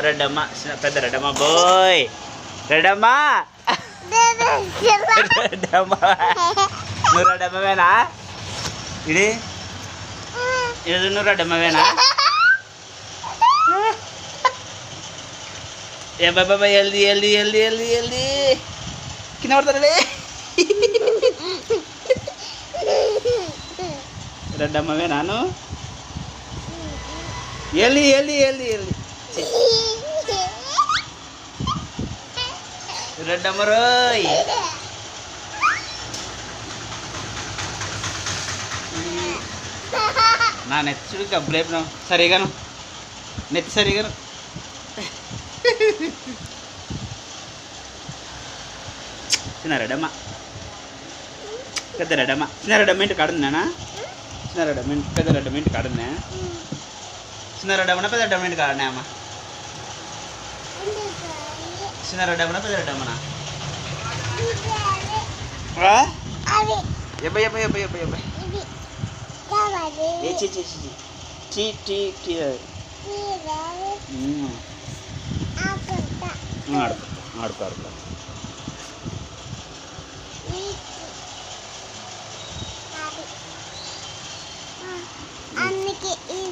రెడ్డమ్మ. చిన్న- పెద్ద రెడ్డమ్మ. బోయ్. రెడ్డమ్మ. రెడ్డమ్మ. నువ్వు రెడ్డమ్మవేనా? ఇది? ఇది నువ్వు రెడ్డమ్మవేనా? ఏ బాబా ఎల్ది ఎల్ది ఎల్ది ఎల్ది ఎల్ది. కింద పడతాడే రెడ్డమ్మవే నాను ఎల్లి ఎల్లి ఎల్ది ఎల్ది. రెడ్డమ్మ రోయ్. నా నెత్తుడు గబ్బులేపినావు సరిగాను. నెత్తి సరిగాను. చిన్న రెడమ్మ. పెద్ద రెడమ్మ. చిన్న రెడమ్మ ఇంటి కాడుందేనా చిన్న రెడమ్మ పెద్ద రెడమ్మ ఇంటి కాడుందే చిన్న రెడమ్మ పెద్ద రెడమ్మ ఇంటి కాడనే చిన్న రెడ్ అమ్మనా పెద్ద రెడ్ అమ్మనా ఎబ్బై ఎబ్బై ఎబ్బై ఎబ్బై ఎబ్బై. ఏ చీ చీ చీ టీ అన్నికి.